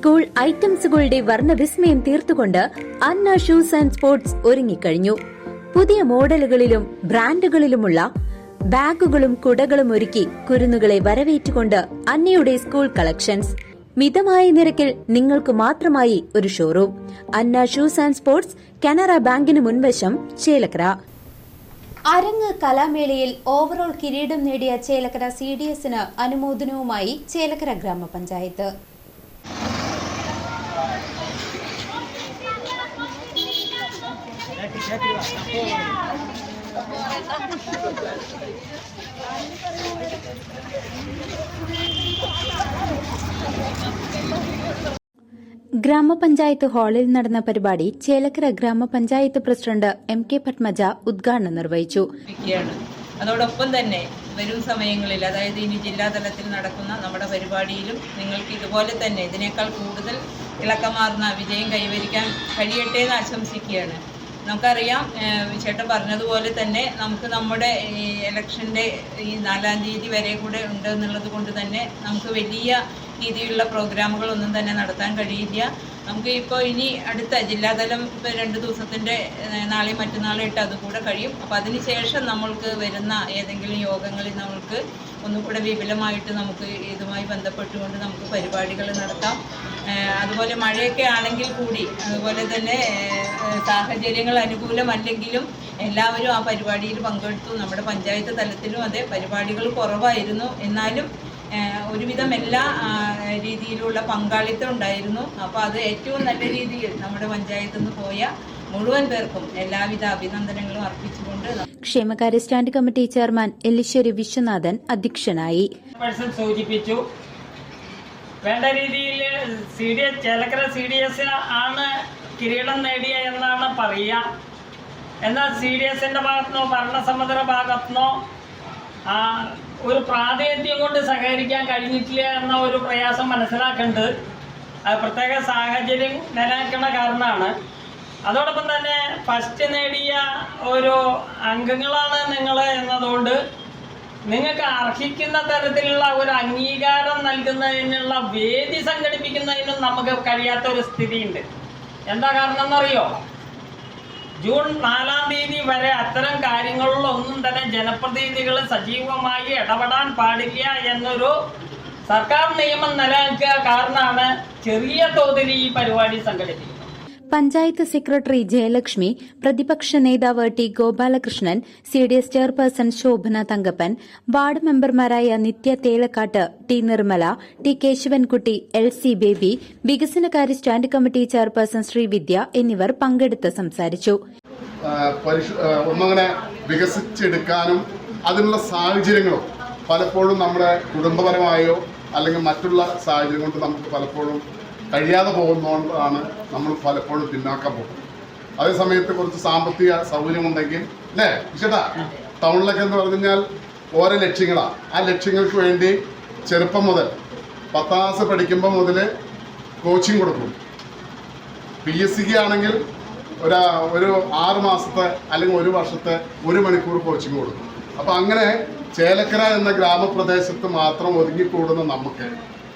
School ഐറ്റംസുകളുടെ വർണവിസ്മയം തീർത്തുകൊണ്ട് അന്ന ഷൂസ് ആൻഡ് സ്പോർട്സ് ഒരുങ്ങിക്കഴിഞ്ഞു. പുതിയ മോഡലുകളിലും ബ്രാൻഡുകളിലുമുള്ള ബാഗുകളും കുടകളും ഒരുക്കി കുരുന്നുകളെ വരവേറ്റുകൊണ്ട് അന്നയുടെ സ്കൂൾ കളക്ഷൻസ്. മിതമായ നിരക്കിൽ നിങ്ങൾക്ക് മാത്രമായി ഒരു showroom. Anna shoes and sports Canara ബാങ്കിന് മുൻവശം ചേലക്കര. അരങ്ങ് കലാമേളയിൽ ഓവറോൾ കിരീടം നേടിയ ചേലക്കര സി ഡി എസിന് അനുമോദനവുമായി ചേലക്കര ഗ്രാമപഞ്ചായത്ത്. ഗ്രാമപഞ്ചായത്ത് ഹാളിൽ നടന്ന പരിപാടി ചേലക്കര ഗ്രാമപഞ്ചായത്ത് പ്രസിഡന്റ് എം കെ പത്മജ ഉദ്ഘാടനം നിർവഹിച്ചു. അതോടൊപ്പം തന്നെ വരും സമയങ്ങളിൽ അതായത് ഇനി ജില്ലാതലത്തിൽ നടക്കുന്ന നമ്മുടെ പരിപാടിയിലും നിങ്ങൾക്ക് ഇതുപോലെ തന്നെ ഇതിനേക്കാൾ കൂടുതൽ ഇളക്കമാർന്ന വിജയം കൈവരിക്കാൻ കഴിയട്ടെ എന്ന് ആശംസിക്കുകയാണ്. നമുക്കറിയാം ചേട്ടൻ പറഞ്ഞതുപോലെ തന്നെ നമുക്ക് നമ്മുടെ ഈ ഇലക്ഷന്റെ ഈ നാലാം തീയതി വരെ കൂടെ ഉണ്ട് എന്നുള്ളത് കൊണ്ട് തന്നെ നമുക്ക് വലിയ രീതിയിലുള്ള പ്രോഗ്രാമുകളൊന്നും തന്നെ നടത്താൻ കഴിയില്ല. നമുക്ക് ഇപ്പോൾ ഇനി അടുത്ത ജില്ലാതലം ഇപ്പോൾ രണ്ട് ദിവസത്തിന്റെ നാളെയും മറ്റന്നാളും ഇട്ട് അതുകൂടെ കഴിയും. അപ്പോൾ അതിന് ശേഷം നമ്മൾക്ക് വരുന്ന ഏതെങ്കിലും യോഗങ്ങളിൽ നമ്മൾക്ക് ഒന്നുകൂടെ വിപുലമായിട്ട് നമുക്ക് ഇതുമായി ബന്ധപ്പെട്ടുകൊണ്ട് നമുക്ക് പരിപാടികൾ നടത്താം. അതുപോലെ മഴയൊക്കെ ആണെങ്കിൽ കൂടി അതുപോലെ തന്നെ സാഹചര്യങ്ങൾ അനുകൂലമല്ലെങ്കിലും എല്ലാവരും ആ പരിപാടിയിൽ പങ്കെടുത്തു. നമ്മുടെ പഞ്ചായത്ത് തലത്തിലും അതെ പരിപാടികൾ കുറവായിരുന്നു. എന്നാലും ഒരുവിധം എല്ലാ രീതിയിലുള്ള പങ്കാളിത്തം ഉണ്ടായിരുന്നു. അപ്പോൾ അത് ഏറ്റവും നല്ല രീതിയിൽ നമ്മുടെ പഞ്ചായത്തിൽ നിന്ന് പോയ മുഴുവൻ പേർക്കും എല്ലാവിധ അഭിനന്ദനങ്ങളും അർപ്പിച്ചുകൊണ്ട് ക്ഷേമകാര്യ stand committee chairman Ellissery Viswanathan അധ്യക്ഷനായി. സൂചിപ്പിച്ചു. വേണ്ട രീതിയിൽ C D S Chelakkara C D S ആണ് കിരീടം നേടിയ എന്നാണ് പറയുക. എന്നാൽ സി ഡി എസിന്റെ ഭാഗത്തുനിന്നോ ഭരണസമ്മതയുടെ ഭാഗത്തുനിന്നോ ഒരു പ്രാതിനിധ്യം കൊണ്ട് സഹകരിക്കാൻ കഴിഞ്ഞിട്ടില്ല എന്ന ഒരു പ്രയാസം മനസ്സിലാക്കേണ്ടത് അത് പ്രത്യേക സാഹചര്യം നിലനിൽക്കുന്ന കാരണമാണ്. അതോടൊപ്പം തന്നെ ഫസ്റ്റ് നേടിയ ഒരു അംഗങ്ങളാണ് നിങ്ങൾ എന്നതുകൊണ്ട് നിങ്ങൾക്ക് അർഹിക്കുന്ന തരത്തിലുള്ള ഒരു അംഗീകാരം നൽകുന്നതിനുള്ള വേദി സംഘടിപ്പിക്കുന്നതിനും നമുക്ക് കഴിയാത്ത ഒരു സ്ഥിതിയുണ്ട്. എന്താ കാരണം എന്നറിയോ ജൂൺ നാലാം തീയതി വരെ അത്തരം കാര്യങ്ങളിലൊന്നും തന്നെ ജനപ്രതിനിധികൾ സജീവമായി ഇടപെടാൻ പാടില്ല എന്നൊരു സർക്കാർ നിയമം നിലനിൽക്കുക കാരണമാണ് ചെറിയ തോതിൽ ഈ പരിപാടി സംഘടിപ്പിക്കുന്നത്. പഞ്ചായത്ത് സെക്രട്ടറി ജയലക്ഷ്മി പ്രതിപക്ഷ നേതാവ് T Gopalakrishnan C D S chairperson Shobhana Thankappan ward മെമ്പർമാരായ Nithya Thelakkat T Nirmala T Keshavankutty L C Baby വികസനകാര്യ സ്റ്റാൻഡ് കമ്മിറ്റി ചെയർപേഴ്സൺ ശ്രീവിദ്യ എന്നിവർ പങ്കെടുത്ത് സംസാരിച്ചു. വികസിച്ചെടുക്കാനും അതിനുള്ള സാഹചര്യങ്ങളും പലപ്പോഴും നമ്മുടെ കുടുംബപരമായോ അല്ലെങ്കിൽ മറ്റുള്ള സാഹചര്യം കൊണ്ട് നമുക്ക് പലപ്പോഴും കഴിയാതെ പോകുന്നതുകൊണ്ടാണ് നമ്മൾ പലപ്പോഴും പിന്നാക്കം പോകുന്നത്. അതേ സമയത്ത് കുറച്ച് സാമ്പത്തിക സൗകര്യം ഉണ്ടെങ്കിൽ അല്ലേ? വിശദ. ടൗണിലൊക്കെ എന്ന് പറഞ്ഞു കഴിഞ്ഞാൽ ഓരോ ലക്ഷ്യങ്ങളാണ് ആ ലക്ഷ്യങ്ങൾക്ക് വേണ്ടി ചെറുപ്പം മുതൽ പത്താം ക്ലാസ് പഠിക്കുമ്പോൾ മുതൽ കോച്ചിങ് കൊടുക്കും. പി എസ് സിക്ക് ആണെങ്കിൽ ഒരു ഒരു ആറ് മാസത്തെ അല്ലെങ്കിൽ ഒരു വർഷത്തെ ഒരു മണിക്കൂർ കോച്ചിങ് കൊടുക്കും. അപ്പോൾ അങ്ങനെ ചേലക്കര എന്ന ഗ്രാമപ്രദേശത്ത് മാത്രം ഒതുങ്ങിക്കൂടുന്ന നമുക്ക്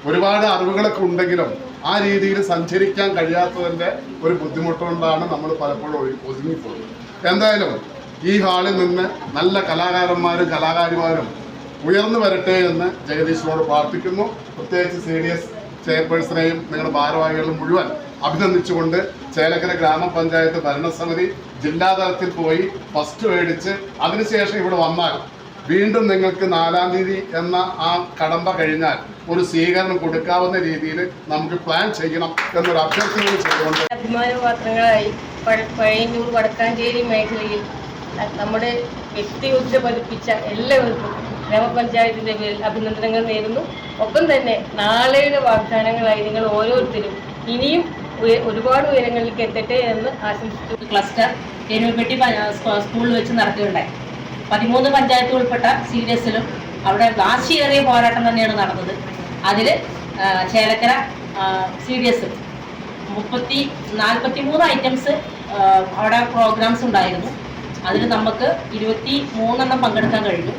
ഒരുപാട് അറിവുകളൊക്കെ ഉണ്ടെങ്കിലും ആ രീതിയിൽ സഞ്ചരിക്കാൻ കഴിയാത്തതിന്റെ ഒരു ബുദ്ധിമുട്ടുകൊണ്ടാണ് നമ്മൾ പലപ്പോഴും ഒതുങ്ങിപ്പോകുന്നത്. എന്തായാലും ഈ ഹാളിൽ നിന്ന് നല്ല കലാകാരന്മാരും കലാകാരിമാരും ഉയർന്നു വരട്ടെ എന്ന് ജഗദീശനോട് പ്രാർത്ഥിക്കുന്നു. പ്രത്യേകിച്ച് സി ഡി എസ് ചെയർപേഴ്സണെയും നിങ്ങളുടെ ഭാരവാഹികളും മുഴുവൻ അഭിനന്ദിച്ചുകൊണ്ട് ചേലക്കര ഗ്രാമപഞ്ചായത്ത് ഭരണസമിതി ജില്ലാതലത്തിൽ പോയി ഫസ്റ്റ് മേടിച്ച് അതിനുശേഷം ഇവിടെ വന്നാൽ വീണ്ടും നിങ്ങൾക്ക് നാലാം തീയതി എന്ന ആ കടമ്പ കഴിഞ്ഞാൽ ഒരു സ്വീകരണം കൊടുക്കാവുന്ന രീതിയിൽ നമുക്ക് പ്ലാൻ ചെയ്യണം എന്നൊരു അഭ്യർത്ഥന കൂടി ചെയ്തുകൊണ്ട് അഭിമാനപാത്രങ്ങളായി പഴ- പഴയന്നൂർ വടക്കാഞ്ചേരി മേഖലയിൽ നമ്മുടെ വ്യക്തിയുദ്ധ പതിപ്പിച്ച എല്ലാവർക്കും ഗ്രാമപഞ്ചായത്തിന്റെ പേരിൽ അഭിനന്ദനങ്ങൾ നേരുന്നു. ഒപ്പം തന്നെ നാളെയുടെ വാഗ്ദാനങ്ങളായി നിങ്ങൾ ഓരോരുത്തരും ഇനിയും ഒരുപാട് ഉയരങ്ങളിലേക്ക് എത്തട്ടെ എന്ന് ആശംസിച്ചു ക്ലസ്റ്റർ എരുമപ്പെട്ടി സ്കൂളിൽ വെച്ച് നടക്കുകയുണ്ടായി. പതിമൂന്ന് പഞ്ചായത്ത് ഉൾപ്പെട്ട സി ഡി എസിലും അവിടെ വാശിയേറിയ പോരാട്ടം തന്നെയാണ് നടന്നത്. അതിൽ ചേലക്കര സി ഡി എസ് മുപ്പത്തി നാൽപ്പത്തി മൂന്ന് ഐറ്റംസ് അവിടെ പ്രോഗ്രാംസ് ഉണ്ടായിരുന്നു. അതിൽ നമുക്ക് ഇരുപത്തി മൂന്നെണ്ണം പങ്കെടുക്കാൻ കഴിഞ്ഞു.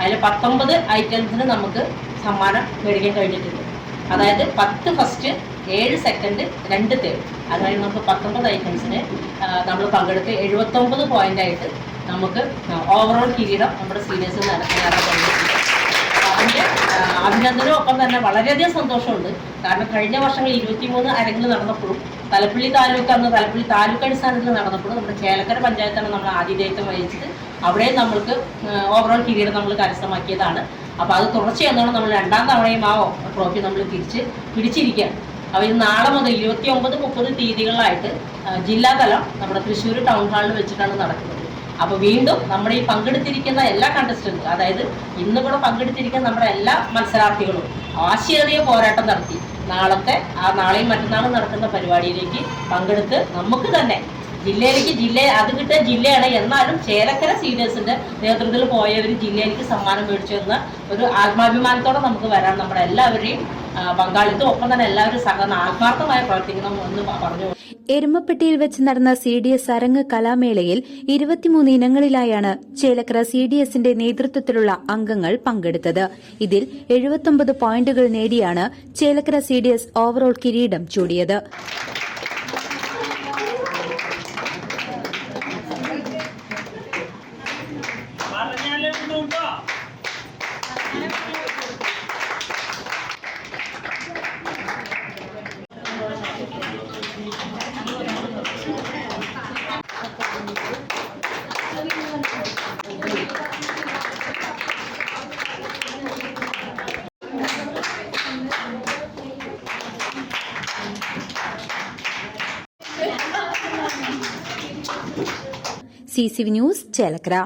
അതിൽ പത്തൊമ്പത് ഐറ്റംസിന് നമുക്ക് സമ്മാനം മേടിക്കാൻ കഴിഞ്ഞിട്ടുണ്ട്. അതായത് പത്ത് ഫസ്റ്റ് ഏഴ് സെക്കൻഡ് രണ്ട് തേർഡ് അതായത് നമുക്ക് പത്തൊമ്പത് ഐറ്റംസിന് നമ്മൾ പങ്കെടുത്ത് എഴുപത്തൊമ്പത് പോയിന്റായിട്ട് നമുക്ക് ഓവറോൾ കിരീടം നമ്മുടെ സീനിയേഴ്സ് നടക്കാറുണ്ട് അഭിനന്ദനവും ഒപ്പം തന്നെ വളരെയധികം സന്തോഷമുണ്ട്. കാരണം കഴിഞ്ഞ വർഷങ്ങളിൽ ഇരുപത്തിമൂന്ന് അരങ്ങിൽ നടന്നപ്പോഴും തലപ്പള്ളി താലൂക്ക് അന്ന് തലപ്പള്ളി താലൂക്ക് അടിസ്ഥാനത്തിൽ നടന്നപ്പോഴും നമ്മുടെ ചേലക്കര പഞ്ചായത്താണ് നമ്മൾ ആതിഥേയത്വം വഹിച്ചത് അവിടെ നമ്മൾക്ക് ഓവറോൾ കിരീടം നമ്മൾ കരസ്ഥമാക്കിയതാണ്. അപ്പോൾ അത് തുടർച്ചയെന്നാണ് നമ്മൾ രണ്ടാം തവണയും ആ ട്രോഫി നമ്മൾ തിരിച്ച് പിടിച്ചിരിക്കുകയാണ്. അപ്പോൾ ഇത് നാളെ മുതൽ ഇരുപത്തി ഒമ്പത് മുപ്പത് തീയതികളിലായിട്ട് ജില്ലാതലം നമ്മുടെ തൃശ്ശൂർ ടൗൺ ഹാളിൽ വെച്ചിട്ടാണ് നടക്കുന്നത്. അപ്പോൾ വീണ്ടും നമ്മുടെ ഈ പങ്കെടുത്തിരിക്കുന്ന എല്ലാ കണ്ടസ്റ്റന്റും അതായത് ഇന്ന് കൂടെ പങ്കെടുത്തിരിക്കുന്ന നമ്മുടെ എല്ലാ മത്സരാർത്ഥികളും ആശയേറിയ പോരാട്ടം നടത്തി. നാളത്തെ ആ നാളെയും മറ്റന്നാളും നടക്കുന്ന പരിപാടിയിലേക്ക് പങ്കെടുത്ത് നമുക്ക് തന്നെ ജില്ലയിലേക്ക് ജില്ല അത് കിട്ടിയ ജില്ലയാണ്. എന്നാലും ചേലക്കര സീനിയേഴ്സിന്റെ നേതൃത്വത്തിൽ പോയവർ ജില്ലയിലേക്ക് സമ്മാനം മേടിച്ചു എന്ന ഒരു ആത്മാഭിമാനത്തോടെ നമുക്ക് വരാൻ നമ്മുടെ എല്ലാവരെയും പങ്കാളിത്തം ഒപ്പം തന്നെ എല്ലാവരും സഹ ആത്മാർത്ഥമായി പ്രവർത്തിക്കണം എന്ന് പറഞ്ഞു എരുമപ്പെട്ടിയിൽ വെച്ച് നടന്ന സി ഡി എസ് അരങ്ങ് കലാമേളയിൽ ഇരുപത്തിമൂന്ന് ഇനങ്ങളിലായാണ് ചേലക്കര സി ഡി എസിന്റെ നേതൃത്വത്തിലുള്ള അംഗങ്ങൾ പങ്കെടുത്തത്. ഇതിൽ എഴുപത്തൊമ്പത് പോയിന്റുകൾ നേടിയാണ് Chelakkara C D S overall കിരീടം ചൂടിയത്. C C news Chelakkara